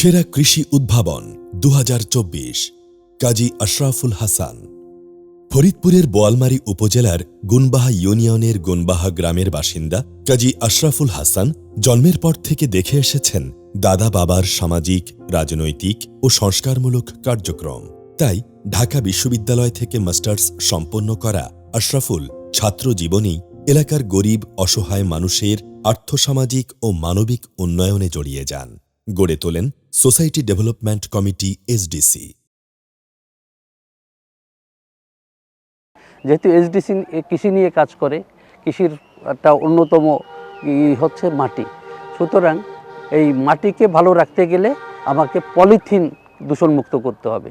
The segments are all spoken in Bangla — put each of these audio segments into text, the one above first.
সেরা কৃষি উদ্ভাবন দু হাজার চব্বিশ, কাজী আশরাফুল হাসান। ফরিদপুরের বোয়ালমারী উপজেলার গুনবাহা ইউনিয়নের গুনবাহা গ্রামের বাসিন্দা কাজী আশরাফুল হাসান জন্মের পর থেকে দেখে এসেছেন দাদা বাবার সামাজিক, রাজনৈতিক ও সংস্কারমূলক কার্যক্রম। তাই ঢাকা বিশ্ববিদ্যালয় থেকে মাস্টার্স সম্পন্ন করা আশরাফুল ছাত্র জীবনেই এলাকার গরিব, অসহায় মানুষের আর্থসামাজিক ও মানবিক উন্নয়নে জড়িয়ে যান। গড়ে তোলেন সোসাইটি ডেভেলপমেন্ট কমিটি এসডিসি। যেহেতু এসডিসি কৃষি নিয়ে কাজ করে কৃষির একটা অন্যতম হচ্ছে মাটি। সুতরাং এই মাটিকে ভালো রাখতে গেলে আমাকে পলিথিন দূষণমুক্ত করতে হবে।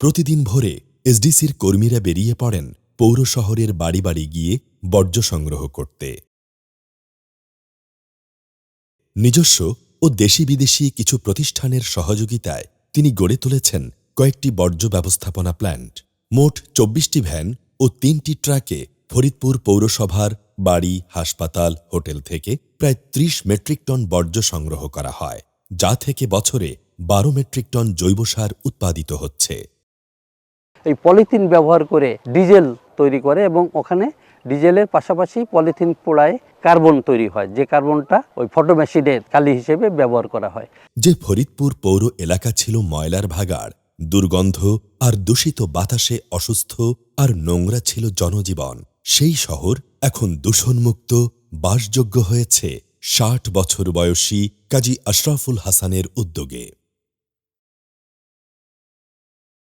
প্রতিদিন ভোরে এসডিসির কর্মীরা বেরিয়ে পড়েন পৌর শহরের বাড়ি বাড়ি গিয়ে বর্জ্য সংগ্রহ করতে। নিজস্ব ও দেশি বিদেশি কিছু প্রতিষ্ঠানের সহযোগিতায় তিনি গড়ে তুলেছেন কয়েকটি বর্জ্য ব্যবস্থাপনা প্ল্যান্ট। মোট চব্বিশটি ভ্যান ও তিনটি ট্রাকে ফরিদপুর পৌরসভার বাড়ি, হাসপাতাল, হোটেল থেকে প্রায় ত্রিশ মেট্রিক টন বর্জ্য সংগ্রহ করা হয়, যা থেকে বছরে বারো মেট্রিক টন জৈব সার উৎপাদিত হচ্ছে। এই পলিথিন ব্যবহার করে ডিজেল তৈরি করে এবং ওখানে ডিজেলের পাশাপাশি পলিথিন পোড়ায় কার্বন তৈরি হয়, যে কার্বনটা ওই ফটোমেশিনের কালি হিসেবে ব্যবহার করা হয়। যে ফরিদপুর পৌর এলাকা ছিল ময়লার ভাগাড়, দুর্গন্ধ আর দূষিত বাতাসে অসুস্থ আর নোংরা ছিল জনজীবন। সেই শহর এখন দূষণমুক্ত, বাসযোগ্য হয়েছে ষাট বছর বয়সী কাজী আশরাফুল হাসানের উদ্যোগে।